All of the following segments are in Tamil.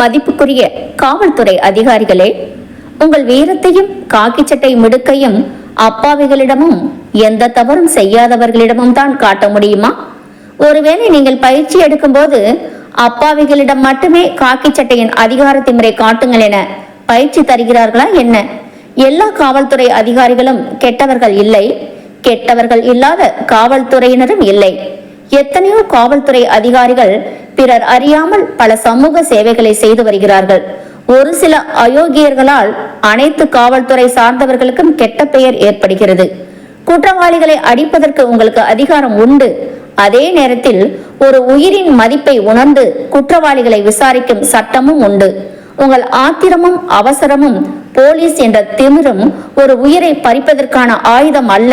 மதிப்புக்குரிய காவல்துறை அதிகாரிகளே உங்கள் வீரத்தையும் காக்கி சட்டை மிடுக்கையும் அப்பாவிகளிடமும் எந்த தவறும் செய்யாதவர்களிடமும் தான் காட்ட முடியுமா? ஒருவேளை நீங்கள் பயிற்சி எடுக்கும்போது அப்பாவிகளிடம் மட்டுமே காக்கி சட்டையின் அதிகாரத்தை முறை காட்டுங்கள் என பயிற்சி தருகிறார்களா என்ன? எல்லா காவல்துறை அதிகாரிகளும் கெட்டவர்கள் இல்லை கெட்டவர்கள் இல்லாத காவல்துறையினரும் இல்லை. எத்தனையோ காவல்துறை அதிகாரிகள் பிறர் அறியாமல் பல சமூக சேவைகளை செய்து வருகிறார்கள். ஒரு சில அயோக்கியர்களால் அனைத்து காவல்துறை சார்ந்தவர்களுக்கும் கெட்ட பெயர் ஏற்படுகிறது. குற்றவாளிகளை அடிப்பதற்கு உங்களுக்கு அதிகாரம் உண்டு. அதே நேரத்தில் ஒரு உயிரின் மதிப்பை உணர்ந்து குற்றவாளிகளை விசாரிக்கும் சட்டமும் உண்டு. உங்கள் ஆத்திரமும் அவசரமும் போலீஸ் என்ற திமிரும் ஒரு உயிரை பறிப்பதற்கான ஆயுதம் அல்ல.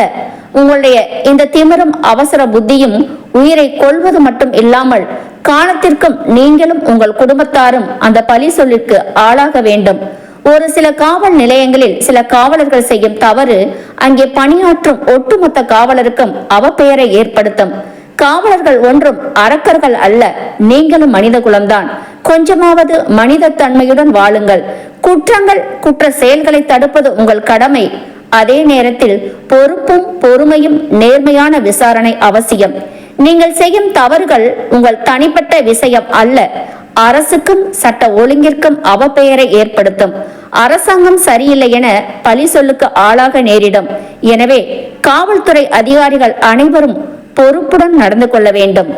உங்களுடைய இந்த திமிரும் அவசர புத்தியும் உயிரை கொள்வது மட்டும் இல்லாமல் காலத்திற்கும் நீங்களும் உங்கள் குடும்பத்தாரும் அந்த பழி சொல்லிற்கு ஆளாக வேண்டும். ஒரு சில காவல் நிலையங்களில் சில காவலர்கள் செய்யும் தவறு அங்கே பணியாற்றும் ஒட்டுமொத்த காவலருக்கும் அவப்பெயரை ஏற்படுத்தும். காவலர்கள் ஒன்றும் அரக்கர்கள் அல்ல நீங்களும் மனித குலம்தான். கொஞ்சமாவது மனித தன்மையுடன் வாழுங்கள். குற்றங்கள் குற்ற செயல்களை தடுப்பது உங்கள் கடமை. அதே நேரத்தில் பொறுப்பும் பொறுமையும் நேர்மையான விசாரணை அவசியம். நீங்கள் செய்யும் தவறுகள் உங்கள் தனிப்பட்ட விஷயம் அல்ல. அரசுக்கும் சட்ட ஒழுங்கிற்கும் அவப்பெயரை ஏற்படுத்தும். அரசாங்கம் சரியில்லை என பழி சொல்லுக்கு ஆளாக நேரிடும். எனவே காவல்துறை அதிகாரிகள் அனைவரும் பொறுப்புடன் நடந்து கொள்ள வேண்டும்.